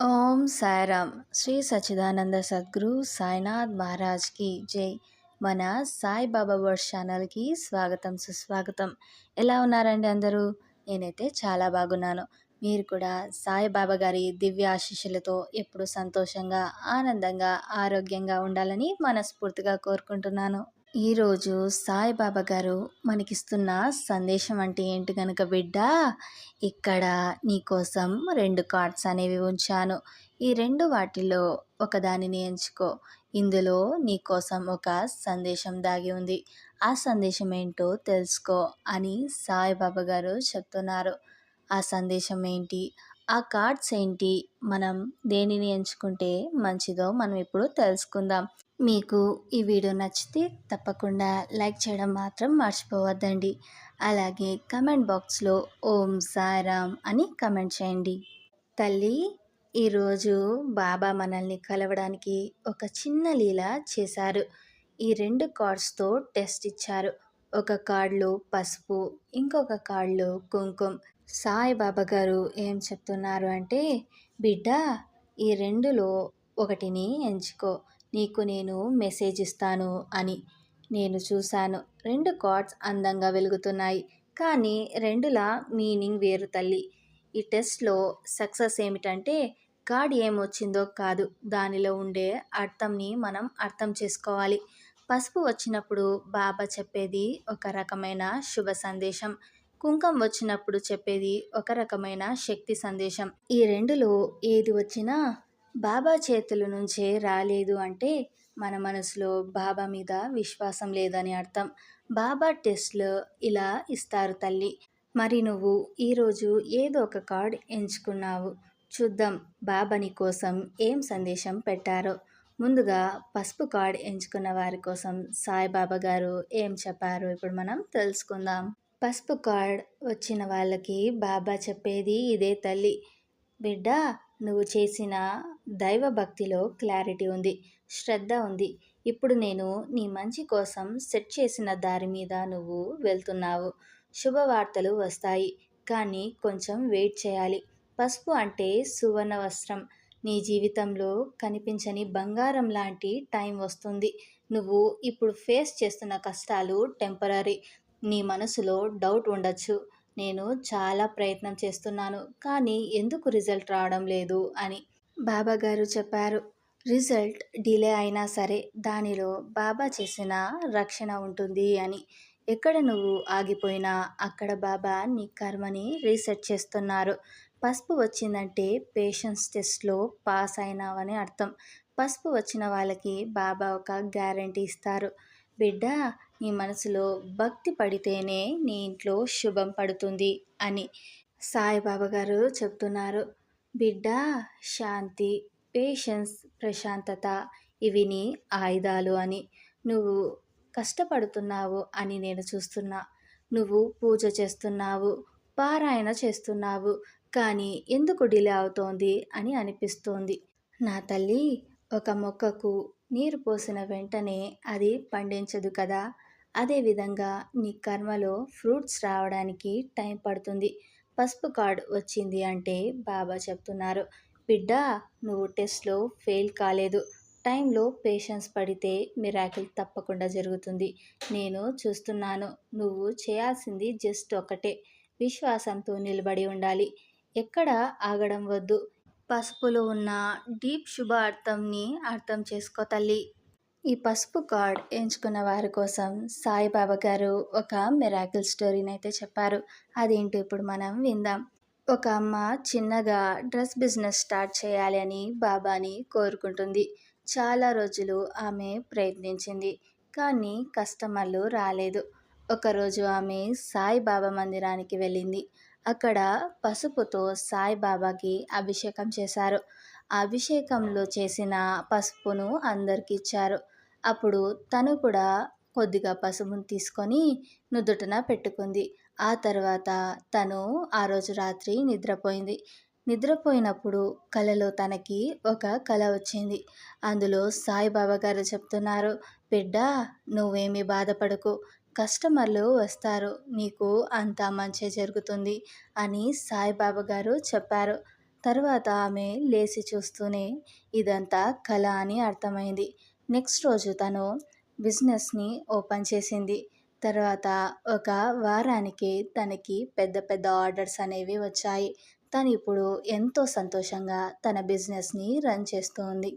ఓం సాయిరామ్. శ్రీ సచ్చిదానంద సద్గురు సాయినాథ్ మహారాజ్కి జై. మన సాయిబాబా వర్డ్ ఛానల్కి స్వాగతం సుస్వాగతం. ఎలా ఉన్నారండి అందరూ? నేనైతే చాలా బాగున్నాను. మీరు కూడా సాయిబాబా గారి దివ్య ఆశీస్సులతో ఎప్పుడు సంతోషంగా ఆనందంగా ఆరోగ్యంగా ఉండాలని మనస్ఫూర్తిగా కోరుకుంటున్నాను. ఈరోజు సాయిబాబా గారు మనకిస్తున్న సందేశం అంటే ఏంటి కనుక బిడ్డ ఇక్కడ నీకోసం రెండు కార్డ్స్ అనేవి ఉంచాను. ఈ రెండు వాటిలో ఒకదానిని ఎంచుకో. ఇందులో నీకోసం ఒక సందేశం దాగి ఉంది. ఆ సందేశం ఏంటో తెలుసుకో అని సాయిబాబా గారు చెప్తున్నారు. ఆ సందేశం ఏంటి? ఆ కార్డ్స్ ఏంటి? మనం దేనిని ఎంచుకుంటే మంచిదో మనం ఇప్పుడు తెలుసుకుందాం. మీకు ఈ వీడియో నచ్చితే తప్పకుండా లైక్ చేయడం మాత్రం మర్చిపోవద్దండి. అలాగే కమెంట్ బాక్స్లో ఓం సారామ్ అని కమెంట్ చేయండి. తల్లి ఈరోజు బాబా మనల్ని కలవడానికి ఒక చిన్న లీల చేశారు. ఈ రెండు కార్డ్స్తో టెస్ట్ ఇచ్చారు. ఒక కార్డులో పసుపు ఇంకొక కార్డులో కుంకుమ. సాయిబాబా గారు ఏం చెప్తున్నారు అంటే బిడ్డ ఈ రెండులో ఒకటిని ఎంచుకో. నీకు నేను మెసేజ్ ఇస్తాను అని. నేను చూశాను. రెండు కార్డ్స్ అందంగా వెలుగుతున్నాయి. కానీ రెండులా మీనింగ్ వేరు తల్లి. ఈ టెస్ట్లో సక్సెస్ ఏమిటంటే కార్డ్ ఏమొచ్చిందో కాదు. దానిలో ఉండే అర్థంని మనం అర్థం చేసుకోవాలి. పసుపు వచ్చినప్పుడు బాబా చెప్పేది ఒక రకమైన శుభ సందేశం. కుంకం వచ్చినప్పుడు చెప్పేది ఒక రకమైన శక్తి సందేశం. ఈ రెండులో ఏది వచ్చినా బాబా చేతుల నుంచే రాలేదు అంటే మన మనసులో బాబా మీద విశ్వాసం లేదని అర్థం. బాబా టెస్ట్లో ఇలా ఇస్తారు తల్లి. మరి నువ్వు ఈరోజు ఏదో ఒక కార్డ్ ఎంచుకున్నావు. చూద్దాం బాబాని కోసం ఏం సందేశం పెట్టారో. ముందుగా పసుపు కార్డ్ ఎంచుకున్న వారి కోసం సాయిబాబా గారు ఏం చెప్పారో ఇప్పుడు మనం తెలుసుకుందాం. పసుపు కార్డ్ వచ్చిన వాళ్ళకి బాబా చెప్పేది ఇదే తల్లి. బిడ్డ నువ్వు చేసిన దైవభక్తిలో క్లారిటీ ఉంది శ్రద్ధ ఉంది. ఇప్పుడు నేను నీ మంచి కోసం సెట్ చేసిన దారి మీద నువ్వు వెళ్తున్నావు. శుభవార్తలు వస్తాయి కానీ కొంచెం వెయిట్ చేయాలి. పసుపు అంటే సువర్ణ వస్త్రం. నీ జీవితంలో కనిపించని బంగారం లాంటి టైం వస్తుంది. నువ్వు ఇప్పుడు ఫేస్ చేస్తున్న కష్టాలు టెంపరీ నీ మనసులో డౌట్ ఉండొచ్చు. నేను చాలా ప్రయత్నం చేస్తున్నాను కానీ ఎందుకు రిజల్ట్ రావడం లేదు అని బాబా గారు చెప్పారు. రిజల్ట్ డిలే అయినా సరే దానిలో బాబా చేసిన రక్షణ ఉంటుంది అని. ఎక్కడ నువ్వు ఆగిపోయినా అక్కడ బాబా నీ కర్మని రీసెట్ చేస్తున్నారు. పసుపు వచ్చిందంటే పేషెన్స్ టెస్ట్లో పాస్ అయినావని అర్థం. పసుపు వచ్చిన వాళ్ళకి బాబా ఒక గ్యారంటీ ఇస్తారు. బిడ్డ నీ మనసులో భక్తి పడితేనే నీ ఇంట్లో శుభం పడుతుంది అని సాయిబాబా గారు చెప్తున్నారు. బిడ్డ శాంతి పేషెన్స్ ప్రశాంతత ఇవి నీ ఆయుధాలు అని. నువ్వు కష్టపడుతున్నావు అని నేను చూస్తున్నా. నువ్వు పూజ చేస్తున్నావు పారాయణ చేస్తున్నావు కానీ ఎందుకు డిలే అవుతోంది అని అనిపిస్తోంది. నా తల్లి ఒక మొక్కకు నీరు పోసిన వెంటనే అది పండించదు కదా. అదేవిధంగా నీ కర్మలో ఫ్రూట్స్ రావడానికి టైం పడుతుంది. పసుపు కార్డ్ వచ్చింది అంటే బాబా చెప్తున్నారు. బిడ్డ నువ్వు టెస్ట్లో ఫెయిల్ కాలేదు. టైంలో పేషెన్స్ పడితే మిరాకిల్ తప్పకుండా జరుగుతుంది. నేను చూస్తున్నాను. నువ్వు చేయాల్సింది జస్ట్ ఒకటే విశ్వాసంతో నిలబడి ఉండాలి. ఎక్కడ ఆగడం వద్దు. పసుపులో ఉన్న డీప్ శుభ అర్థంని అర్థం చేసుకో తల్లి. ఈ పసుపు కార్డ్ ఎంచుకున్న వారి కోసం సాయిబాబా గారు ఒక మిరాకిల్ స్టోరీని అయితే చెప్పారు. అదేంటో ఇప్పుడు మనం విందాం. ఒక అమ్మ చిన్నగా డ్రెస్ బిజినెస్ స్టార్ట్ చేయాలి అని బాబాని కోరుకుంటుంది. చాలా రోజులు ఆమె ప్రయత్నించింది కానీ కస్టమర్లు రాలేదు. ఒకరోజు ఆమె సాయిబాబా మందిరానికి వెళ్ళింది. అక్కడ పసుపుతో సాయిబాబాకి అభిషేకం చేశారు. అభిషేకంలో చేసిన పసుపును అందరికి ఇచ్చారు. అప్పుడు తను కూడా కొద్దిగా పసుపును తీసుకొని నుదుటన పెట్టుకుంది. ఆ తర్వాత తను ఆ రోజు రాత్రి నిద్రపోయింది. నిద్రపోయినప్పుడు కలలో తనకి ఒక కళ వచ్చింది. అందులో సాయిబాబా గారు చెప్తున్నారు బిడ్డ నువ్వేమీ బాధపడకు. కస్టమర్లు వస్తారు. నీకు అంతా మంచి జరుగుతుంది అని సాయిబాబా గారు చెప్పారు. తర్వాత ఆమె లేచి చూస్తూనే ఇదంతా కళ అని అర్థమైంది. నెక్స్ట్ రోజు తను బిజినెస్ని ఓపెన్ చేసింది. తర్వాత ఒక వారానికి తనకి పెద్ద పెద్ద ఆర్డర్స్ అనేవి వచ్చాయి. తను ఇప్పుడు ఎంతో సంతోషంగా తన బిజినెస్ని రన్ చేస్తోంది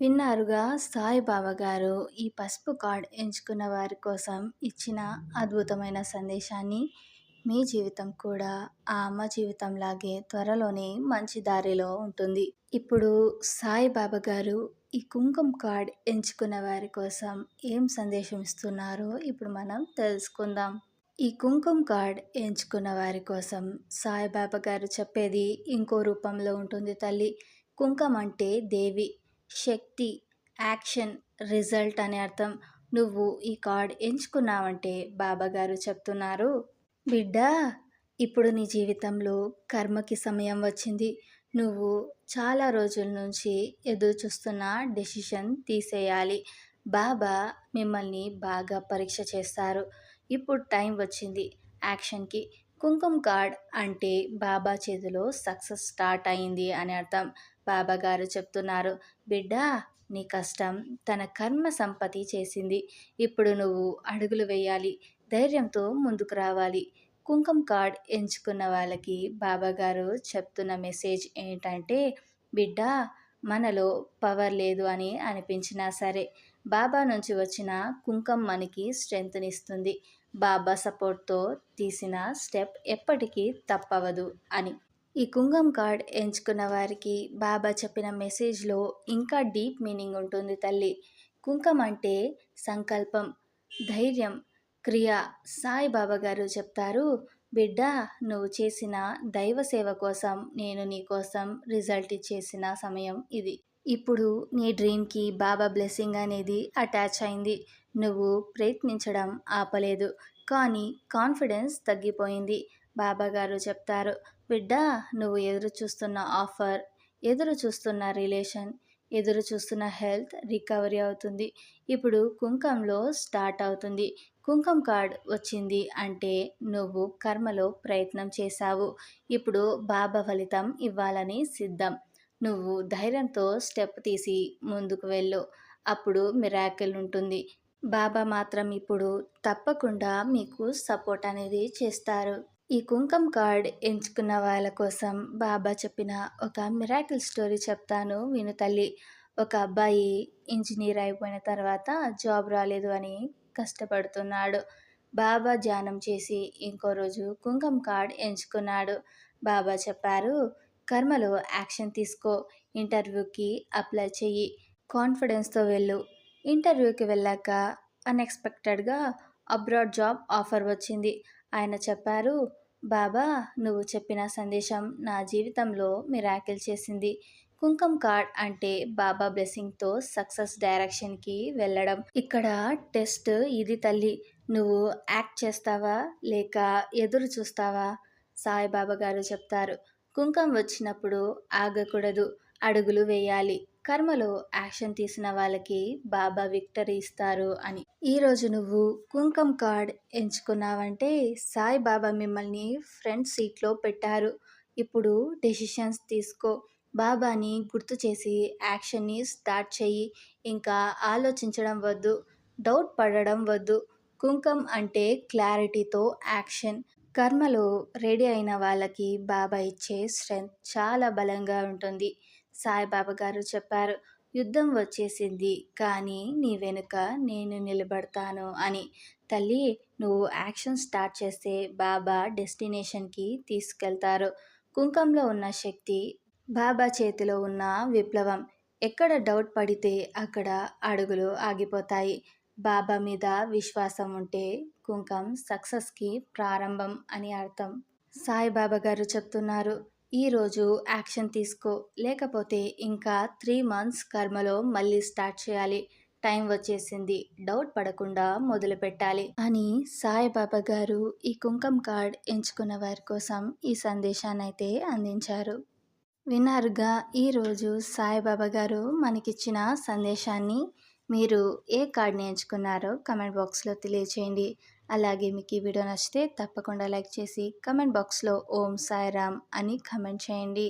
విన్నారుగా సాయిబాబా గారు ఈ పసుపు కార్డ్ ఎంచుకున్న వారి కోసం ఇచ్చిన అద్భుతమైన సందేశాన్ని మీ జీవితం కూడా ఆ అమ్మ జీవితంలాగే త్వరలోనే మంచి దారిలో ఉంటుంది. ఇప్పుడు సాయిబాబా గారు ఈ కుంకుమ కార్డ్ ఎంచుకున్న వారి కోసం ఏం సందేశం ఇస్తున్నారో ఇప్పుడు మనం తెలుసుకుందాం. ఈ కుంకుమ కార్డ్ ఎంచుకున్న వారి కోసం సాయిబాబా గారు చెప్పేది ఇంకో రూపంలో ఉంటుంది తల్లి. కుంకం అంటే దేవి శక్తి యాక్షన్ రిజల్ట్ అనే అర్థం. నువ్వు ఈ కార్డ్ ఎంచుకున్నావంటే బాబాగారు చెప్తున్నారు. బిడ్డ ఇప్పుడు నీ జీవితంలో కర్మకి సమయం వచ్చింది. నువ్వు చాలా రోజుల నుంచి ఎదురు చూస్తున్న డెసిషన్ తీసేయాలి. బాబా మిమ్మల్ని బాగా పరీక్ష చేస్తారు. ఇప్పుడు టైం వచ్చింది యాక్షన్కి. కుంకుమ కార్డ్ అంటే బాబా చేతిలో సక్సెస్ స్టార్ట్ అయింది అని అర్థం. బాబా గారు చెప్తున్నారు. బిడ్డ నీ కష్టం తన కర్మ సంపతి చేసింది. ఇప్పుడు నువ్వు అడుగులు వేయాలి. ధైర్యంతో ముందుకు రావాలి. కుంకుమ కార్డ్ ఎంచుకున్న వాళ్ళకి బాబాగారు చెప్తున్న మెసేజ్ ఏంటంటే బిడ్డ మనలో పవర్ లేదు అని అనిపించినా సరే బాబా నుంచి వచ్చిన కుంకం మనకి స్ట్రెంగ్త్నిస్తుంది. బాబా సపోర్ట్తో తీసిన స్టెప్ ఎప్పటికీ తప్పవదు అని. ఈ కుంగం కార్డ్ ఎంచుకున్న వారికి బాబా చెప్పిన మెసేజ్లో ఇంకా డీప్ మీనింగ్ ఉంటుంది తల్లి. కుంకం అంటే సంకల్పం ధైర్యం క్రియ. సాయిబాబా గారు చెప్తారు బిడ్డ నువ్వు చేసిన దైవ సేవ కోసం నేను నీ కోసం రిజల్ట్ ఇచ్చేసిన సమయం ఇది. ఇప్పుడు నీ డ్రీమ్కి బాబా బ్లెస్సింగ్ అనేది అటాచ్ అయింది. నువ్వు ప్రయత్నించడం ఆపలేదు. కానీ కాన్ఫిడెన్స్ తగ్గిపోయింది బాబా గారు చెప్తారు. బిడ్డ నువ్వు ఎదురు చూస్తున్న ఆఫర్ ఎదురు చూస్తున్న రిలేషన్ ఎదురు చూస్తున్న హెల్త్ రికవరీ అవుతుంది. ఇప్పుడు కుంకంలో స్టార్ట్ అవుతుంది. కుంకం కార్డ్ వచ్చింది అంటే నువ్వు కర్మలో ప్రయత్నం చేశావు. ఇప్పుడు బాబా ఫలితం ఇవ్వాలని సిద్ధం. నువ్వు ధైర్యంతో స్టెప్ తీసి ముందుకు వెళ్ళు. అప్పుడు మిరాకిల్ ఉంటుంది. బాబా మాత్రం ఇప్పుడు తప్పకుండా మీకు సపోర్ట్ అనేది చేస్తారు. ఈ కుంకం కార్డ్ ఎంచుకున్న వాళ్ళ కోసం బాబా చెప్పిన ఒక మిరాకిల్ స్టోరీ చెప్తాను విను తల్లి. ఒక అబ్బాయి ఇంజనీర్ అయిపోయిన తర్వాత జాబ్ రాలేదు అని కష్టపడుతున్నాడు. బాబా ధ్యానం చేసి ఇంకో రోజు కుంకం కార్డ్ ఎంచుకున్నాడు. బాబా చెప్పారు కర్మలో యాక్షన్ తీసుకో ఇంటర్వ్యూకి అప్లై చెయ్యి కాన్ఫిడెన్స్తో వెళ్ళు. ఇంటర్వ్యూకి వెళ్ళాక అన్ఎక్స్పెక్టెడ్గా అబ్రాడ్ జాబ్ ఆఫర్ వచ్చింది. ఆయన చెప్పారు బాబా నువ్వు చెప్పిన సందేశం నా జీవితంలో మిరాకిల్ చేసింది. కుంకం కార్డ్ అంటే బాబా బ్లెస్సింగ్తో సక్సెస్ డైరెక్షన్కి వెళ్ళడం. ఇక్కడ టెస్ట్ ఇది తల్లి. నువ్వు యాక్ట్ చేస్తావా? లేక ఎదురు చూస్తావా? సాయిబాబా గారు చెప్తారు. కుంకం వచ్చినప్పుడు ఆగకూడదు. అడుగులు వేయాలి. కర్మలో యాక్షన్ తీసిన వాళ్ళకి బాబా విక్టరీ ఇస్తారు అని. ఈరోజు నువ్వు కుంకం కార్డ్ ఎంచుకున్నావంటే సాయిబాబా మిమ్మల్ని ఫ్రంట్ సీట్లో పెట్టారు. ఇప్పుడు డెసిషన్స్ తీసుకో. బాబాని గుర్తు చేసి యాక్షన్ని స్టార్ట్ చెయ్యి. ఇంకా ఆలోచించడం వద్దు డౌట్ పడడం వద్దు. కుంకం అంటే క్లారిటీతో యాక్షన్. కర్మలో రెడీ అయిన వాళ్ళకి బాబా ఇచ్చే స్ట్రెంగ్త్ చాలా బలంగా ఉంటుంది. సాయిబాబా గారు చెప్పారు యుద్ధం వచ్చేసింది కానీ నీ వెనుక నేను నిలబడతాను అని. తల్లి నువ్వు యాక్షన్ స్టార్ట్ చేస్తే బాబా డెస్టినేషన్కి తీసుకెళ్తారు. కుంకంలో ఉన్న శక్తి బాబా చేతిలో ఉన్న విప్లవం. ఎక్కడ డౌట్ పడితే అక్కడ అడుగులు ఆగిపోతాయి. బాబా మీద విశ్వాసం ఉంటే కుంకం సక్సెస్కి ప్రారంభం అని అర్థం. సాయిబాబా గారు చెప్తున్నారు ఈరోజు యాక్షన్ తీసుకో. లేకపోతే ఇంకా త్రీ మంత్స్ కర్మలో మళ్ళీ స్టార్ట్ చేయాలి. టైం వచ్చేసింది. డౌట్ పడకుండా మొదలు పెట్టాలి అని సాయిబాబా గారు ఈ కుంకం కార్డ్ ఎంచుకున్న వారి కోసం ఈ సందేశాన్ని అయితే అందించారు. విన్నారుగా ఈరోజు సాయిబాబా గారు మనకిచ్చిన సందేశాన్ని మీరు ఏ కార్డ్ని ఎంచుకున్నారో కమెంట్ బాక్స్లో తెలియచేయండి. అలాగే మీకు ఈ వీడియో నచ్చితే తప్పకుండా లైక్ చేసి కమెంట్ బాక్స్లో ఓం సాయిరామ్ అని కమెంట్ చేయండి.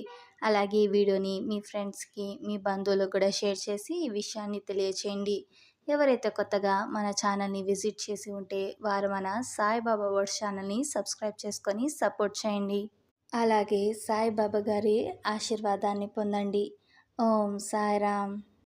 అలాగే ఈ వీడియోని మీ ఫ్రెండ్స్కి మీ బంధువులకు కూడా షేర్ చేసి ఈ విషయాన్ని తెలియచేయండి. ఎవరైతే కొత్తగా మన ఛానల్ని విజిట్ చేసి ఉంటే వారు మన సాయిబాబా వర్డ్ ఛానల్ని సబ్స్క్రైబ్ చేసుకొని సపోర్ట్ చేయండి. అలాగే సాయిబాబా గారి ఆశీర్వాదాన్ని పొందండి. ఓం సాయిరామ్.